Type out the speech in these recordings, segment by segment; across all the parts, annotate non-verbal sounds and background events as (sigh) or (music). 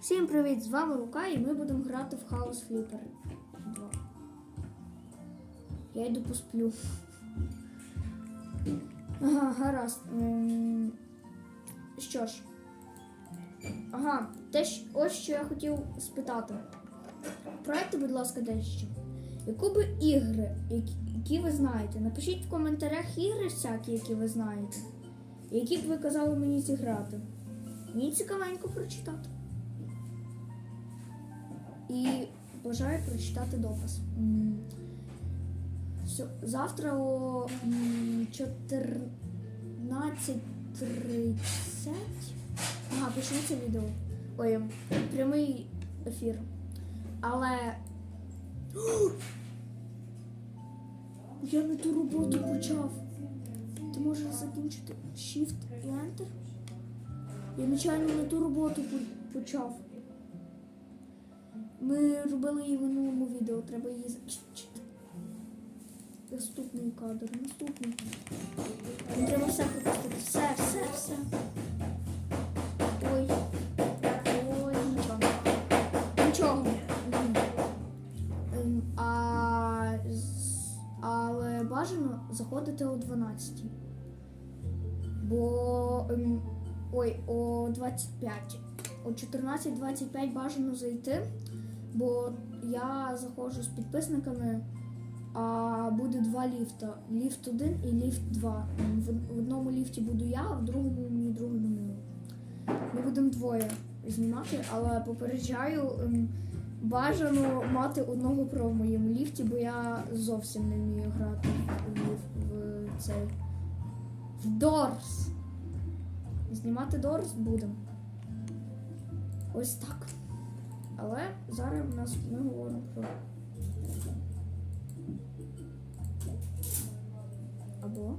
Всім привіт! З вами Рука і ми будемо грати в House Flipper 2. Я йду посплю. Ага, гаразд. Ем, Що ж. Ага, те, ось що я хотів спитати. Проекти, будь ласка, дещо. Яку би ігри, які ви знаєте? Напишіть в коментарях ігри всякі, які ви знаєте. Які б ви казали мені зіграти. Мені цікавенько прочитати. І бажаю прочитати допис. Завтра о 14.30. Ага, почнеться відео. Ой, прямий ефір. Але. (gasps) Я не ту роботу почав. Ти можеш закінчити Shift і Enter? Я нечайно не ту роботу почав. Ми робили її в минулому відео, треба її закінчити. Наступний кадр, наступний. Мені треба все пропустити. Все, все, все. Ой. Ой, нічого. Нічого. Ем, А, але бажано заходити о 12. Бо. ем, Ой, о 25. О 14.25 бажано зайти, бо я заходжу з підписниками, а буде два ліфта. Ліфт 1 і ліфт 2. В, одному ліфті буду я, а в другому мій другий Данило. Ми будемо двоє знімати, але попереджаю, ем, бажано мати одного про в моєму ліфті, бо я зовсім не вмію грати в цей в Дорс. Знімати Дорс будемо. Ось так. Але зараз у нас ми говоримо про. Або.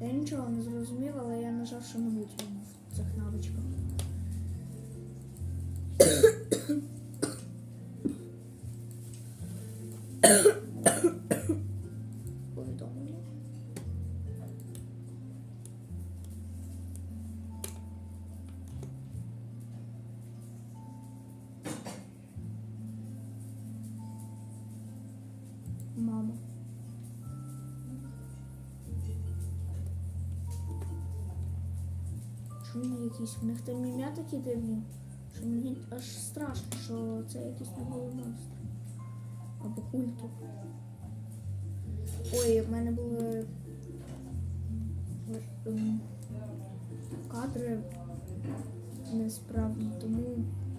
Я нічого не зрозумів, але я нажав що-небудь в цих Повідомлення. Мама. Що якісь? В них там ім'я такі дивні, що мені аж страшно, що це якийсь новий монстр. Або культу. Ой, в мене були ем, кадри несправні, тому.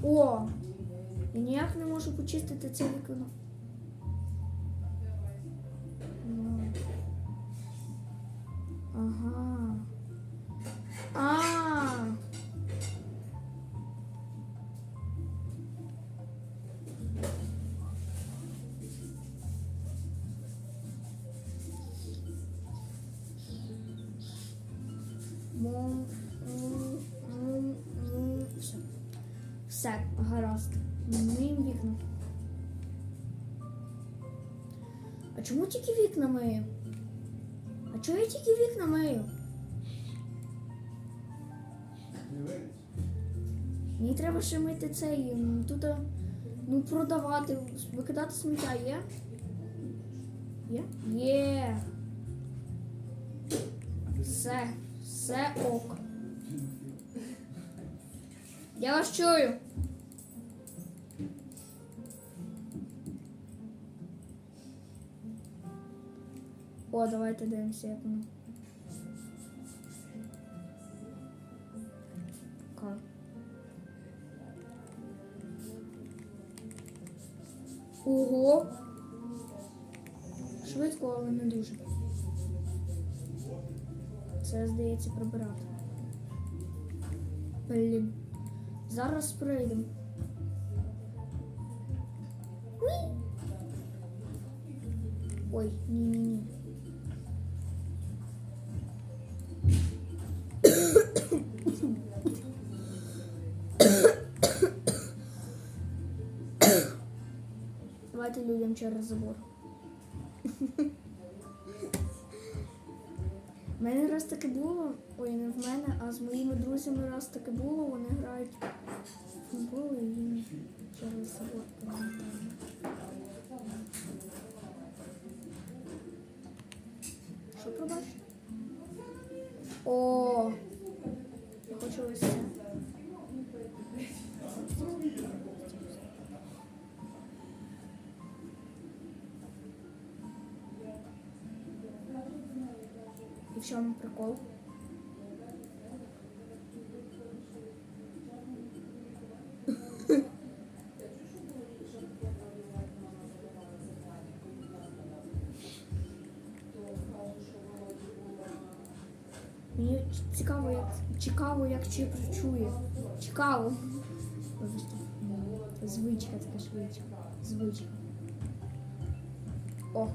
О! Я ніяк не можу почистити це вікно. Ага. А. А чому тільки вікна мию? А чого я тільки вікна мию? Мені треба ще мити цей. Тут ну, продавати, викидати сміття є? Є? Є. Все, все ок. Я вас чую. О, давайте дивимося, як воно. Ого. Швидко, але не дуже. Це, здається, прибирати. Блін. Зараз прийдемо. Ой, ні-ні-ні. Стрибати людям через забор. У мене раз таке було, ой, не в мене, а з моїми друзями раз таке було, вони грають в футбол і їм через забор в чому прикол? Мені цікаво, як цікаво, як чи працює. Цікаво. Звичка така швидка. Звичка. О.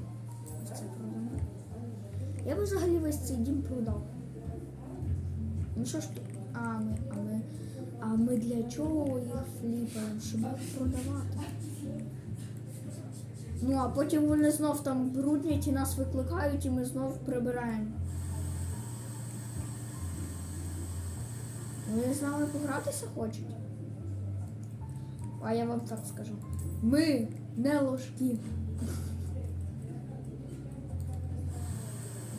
Я би взагалі весь цей дім продав. Ну що ж? А ми, а ми, а ми для чого їх фліпаємо? Щоб їх продавати. Ну а потім вони знов там бруднять і нас викликають, і ми знов прибираємо. Вони з нами погратися хочуть. А я вам так скажу. Ми не ложки.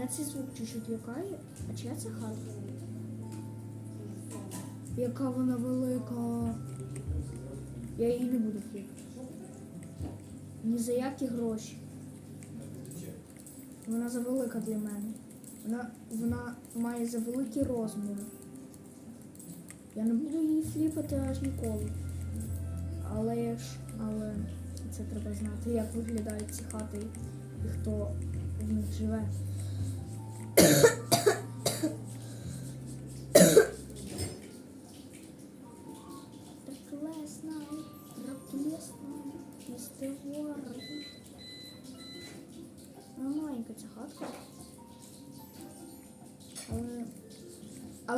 Мене цей звук чуть-чуть лякає. А чия це хата? Яка вона велика. Я її не буду п'яти. Ні за які гроші. Вона завелика для мене. Вона, вона має завеликі розміри. Я не буду її фліпати аж ніколи. Але ж, але це треба знати, як виглядають ці хати і хто в них живе.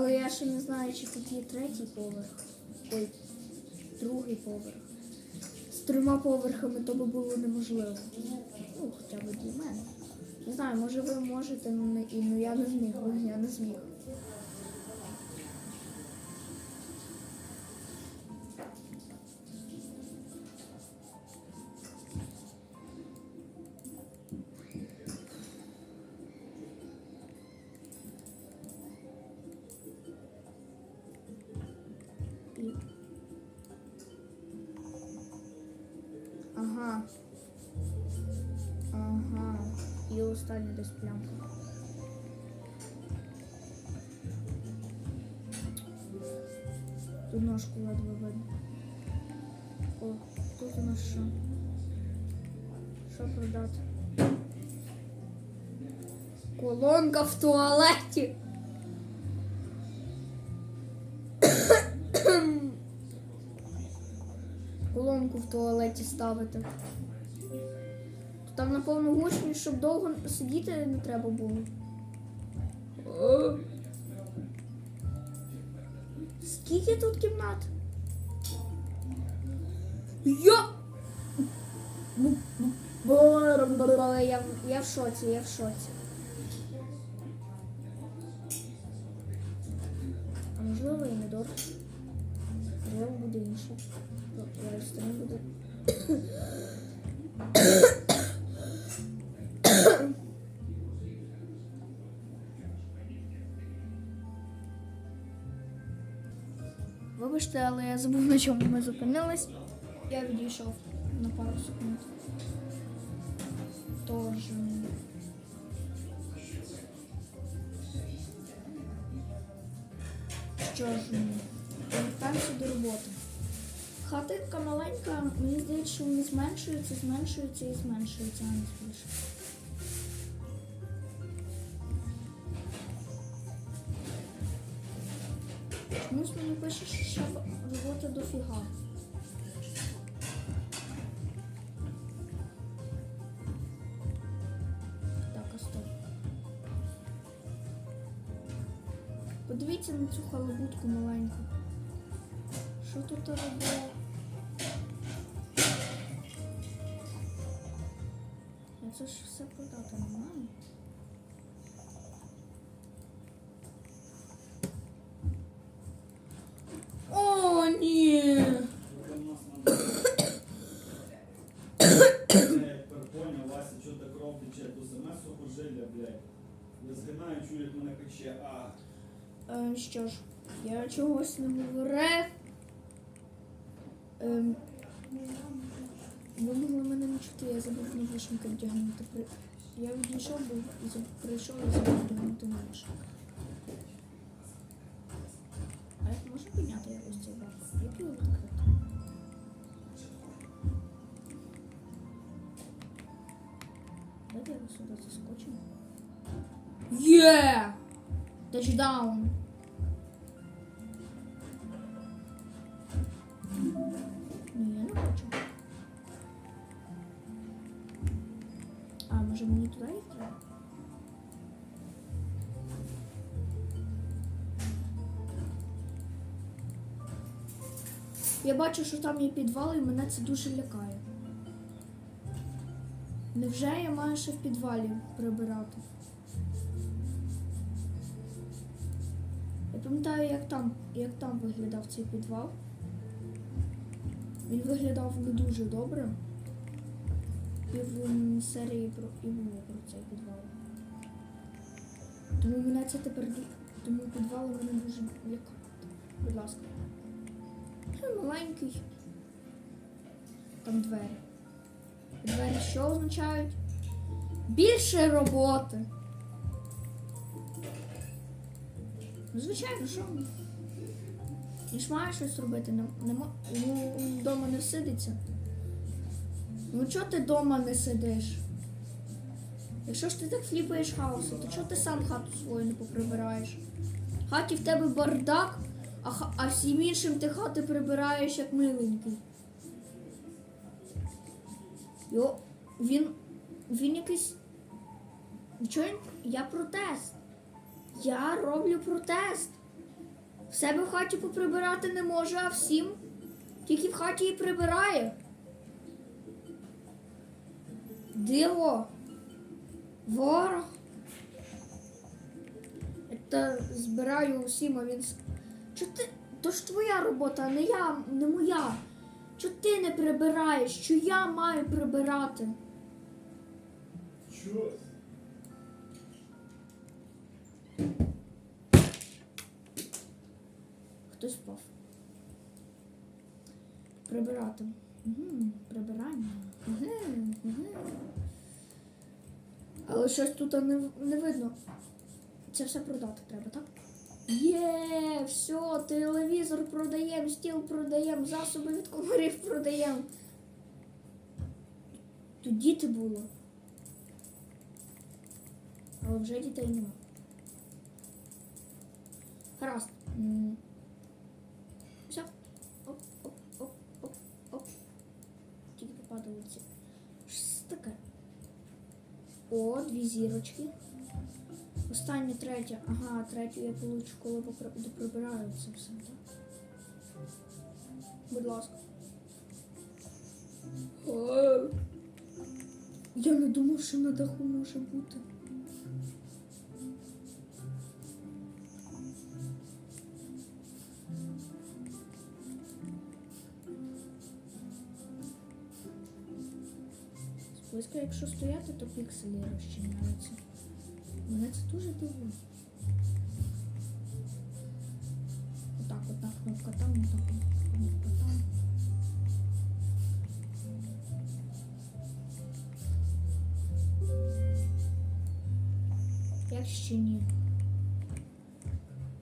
Але я ще не знаю, чи тут є третій поверх. Ой, другий поверх. З трьома поверхами то би було неможливо. Ну, хоча б для мене. Не знаю, може ви можете, але ну я не зміг, ну, я не зміг. Остання десь плямка. Тут ножку ледве видно. О, тут у нас що? Що продати? Колонка в туалеті. Колонку в туалеті ставити. Там, повну гучність, щоб довго сидіти не треба було. О. Скільки тут кімнат? Я. Ну, Я, я в шоці, я в шоці. Вибачте, але я забув, на чому ми зупинились. Я відійшов на пару секунд. Тож. Що ж, повертаємося до роботи. Хатинка маленька, мені здається, що вони зменшуються, зменшуються і зменшуються, а не збільшуються. Мені пише, що роботи дофіга. Так, а стоп. Подивіться на цю халабутку маленьку. Що тут робить? Я це ж все продати не маю. О, ні! Понял, Вася, що так робить, чи до саме блядь. Я згинаю, чую, як мене пече, а. Е, що ж, я чогось не говорив. Ем, ви могли мене не чути, я забув навушники вдягнути. При... Я відійшов, бо за- прийшов і забув вдягнути на навушники. А як можна підняти якось цей бак? Як його відкрити? Я сюди заскочу. Є! Тачдаун. Ні, я не хочу. А, може мені туди їх треба? Я бачу, що там є підвал, і мене це дуже лякає. Невже я маю ще в підвалі прибирати? Я пам'ятаю, як там, як там виглядав цей підвал. Він виглядав не дуже добре. І в серії про і про цей підвал. Тому мене це тепер тому підвали мене дуже лякають. Будь ласка. Маленький. Там двері. Двері що означають? Більше роботи. Ну, звичайно, що? Він ж має щось робити, йому вдома не сидиться. Ну чого ти вдома не сидиш? Якщо ж ти так фліпаєш хаосу, то чого ти сам хату свою не поприбираєш? В хаті в тебе бардак, а, а всім іншим ти хати прибираєш як миленький. Йо, він. Він якийсь. Він? Я протест. Я роблю протест. В себе в хаті поприбирати не може, а всім. Тільки в хаті і прибирає. Диво. Ворог. Та збираю усім, а він. Чо ти. То ж твоя робота, а не я, не моя. Чо ти не прибираєш? Що я маю прибирати? Щось. Хтось впав. Прибирати. Угу, прибирання. Угу, угу. Але щось тут не, не видно. Це все продати треба, так? Є, все, телевізор продаємо, стіл продаємо, засоби від комарів продаємо. Тут діти було. Але вже дітей нема. Гаразд. Все. Оп, оп, оп, оп, оп. Тільки попадали ці. Що це таке? О, дві зірочки. Остання третя. Ага, третю я получу, коли доприбираю це все, так? Будь ласка. О, я не думав, що на даху може бути. Близько, якщо стояти, то пікселі розчиняються. Мене це дуже дивує. Отак, одна кнопка там, отак кнопка там. Як ще ні?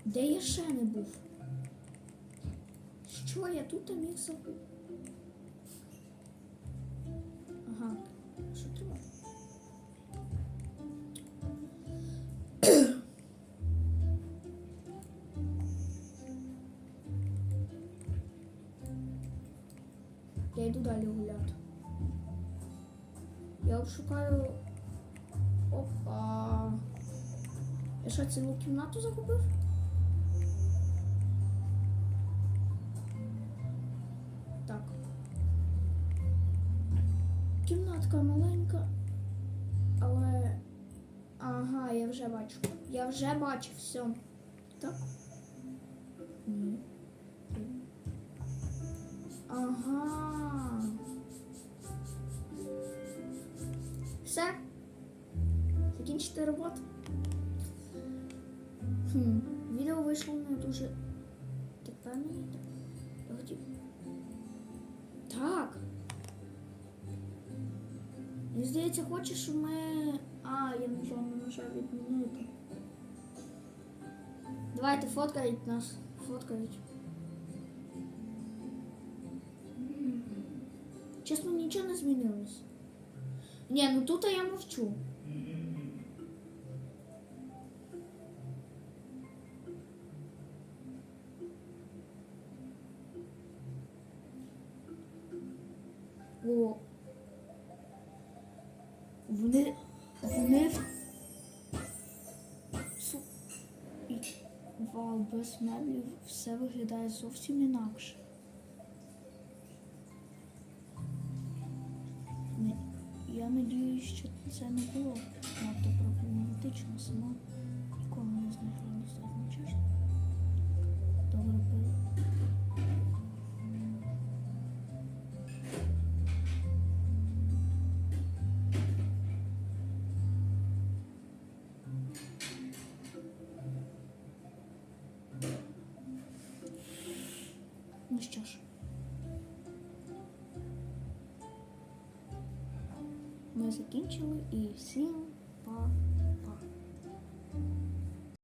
Де я ще не був? Чого я тут міг забути? Я йду далі гуляти. Я обшукаю. Опа. Я що, цілу кімнату загубив? Так. Кімнатка маленька, але. Ага, я вже бачу. Я вже бачу все. Так? Все. Закінчити роботу. Хм. Відео вийшло не дуже. Ти впевнений? Я хотів. Так. Мені здається, хочеш, щоб ми. А, я можу нажав відмінити. Давайте фоткають нас. Фоткають. М. Чесно, нічого не змінилось. Ні, ну тут я мовчу. О. Вони. Вони. Вау, без меблів все виглядає зовсім інакше. Надіюсь, що це не було надто проблематично Ми закінчили і всім